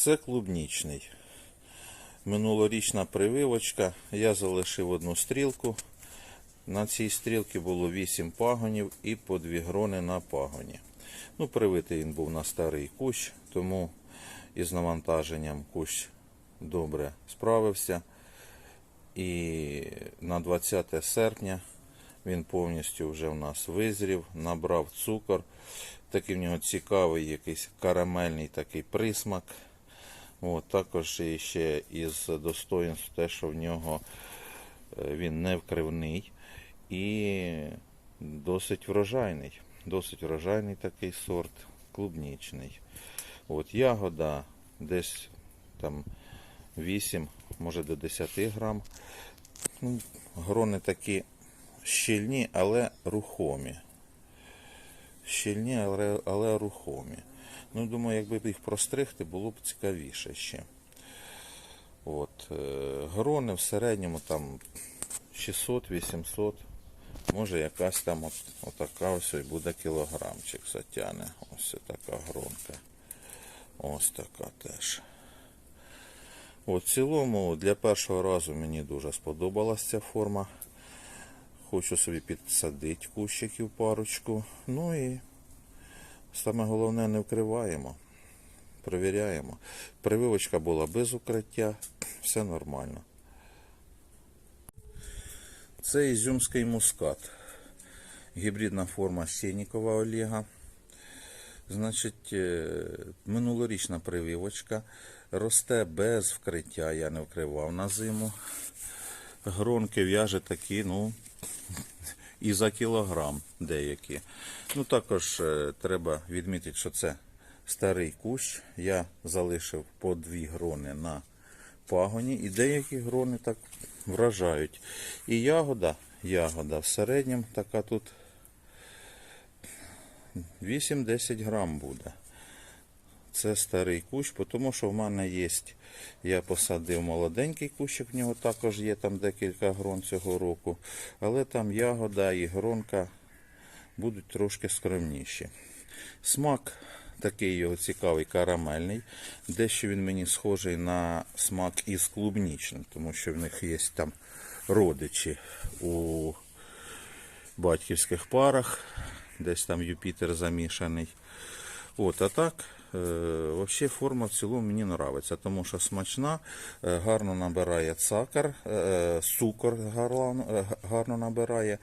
Це клубнічний. Минулорічна прививочка. Я залишив одну стрілку. На цій стрілці було 8 пагонів і по 2 грони на пагоні. Ну, привитий він був на старий кущ, тому із навантаженням кущ добре справився. І на 20 серпня він повністю вже в нас визрів, набрав цукор. Такий в нього цікавий якийсь карамельний такий присмак. От, також ще із достоїнств те, що в нього е, він не вкривний і досить врожайний. Досить врожайний такий сорт, клубнічний. От ягода десь там 8, може до 10 грам. Ну, грони такі щільні, але рухомі. Щільні, але, але рухомі. Ну, думаю, якби їх простригти, було б цікавіше ще. От, е, грони в середньому там 600-800. Може якась там от, отака ось буде кілограмчик затягне. Ось така гронка. Ось така теж. От, в цілому для першого разу мені дуже сподобалась ця форма. Хочу собі підсадити кущиків парочку. Ну і саме головне не вкриваємо. Провіряємо. Прививочка була без укриття, все нормально. Це ізюмський мускат. Гібридна форма Сєнікова Олега. Значить, е, минулорічна прививочка. Росте без вкриття, я не вкривав на зиму. Гронки в'яже такі, ну, і за кілограм деякі. Ну, також е, треба відмітити, що це старий кущ. Я залишив по дві грони на пагоні, і деякі грони так вражають. І ягода, ягода в середньому така тут 8-10 грам буде. Це старий кущ, тому що в мене є, я посадив молоденький кущик, в нього також є там декілька грон цього року, але там ягода і гронка будуть трошки скромніші. Смак такий його цікавий, карамельний. Дещо він мені схожий на смак із клубнічним, тому що в них є там родичі у батьківських парах, десь там Юпітер замішаний. От, а так, взагалі форма в цілому мені подобається, тому що смачна, е, гарно набирає цукор, е, гарно, е, набирає,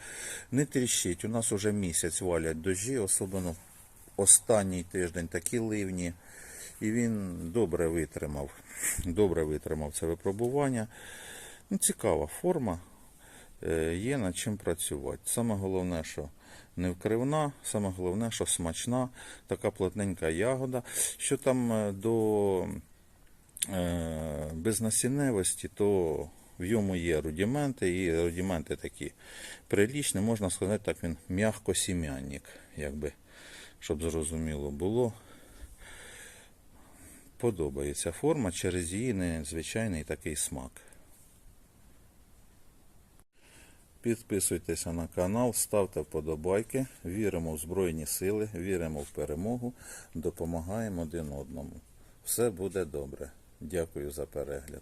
не тріщить. У нас вже місяць валять дощі, особливо останній тиждень такі ливні. І він добре витримав. Добре витримав це випробування. Ну, цікава форма. Е, Є над чим працювати. Саме головне, що не вкривна, саме головне, що смачна, така плотненька ягода. Що там е, до е, безнасінневості, то в йому є рудименти, і рудименти такі прилічні, можна сказати, так він м'ягко-сім'янник, якби, щоб зрозуміло було. Подобається форма через її незвичайний такий смак. Підписуйтеся на канал, ставте вподобайки. Віримо в Збройні Сили, віримо в перемогу, допомагаємо один одному. Все буде добре. Дякую за перегляд.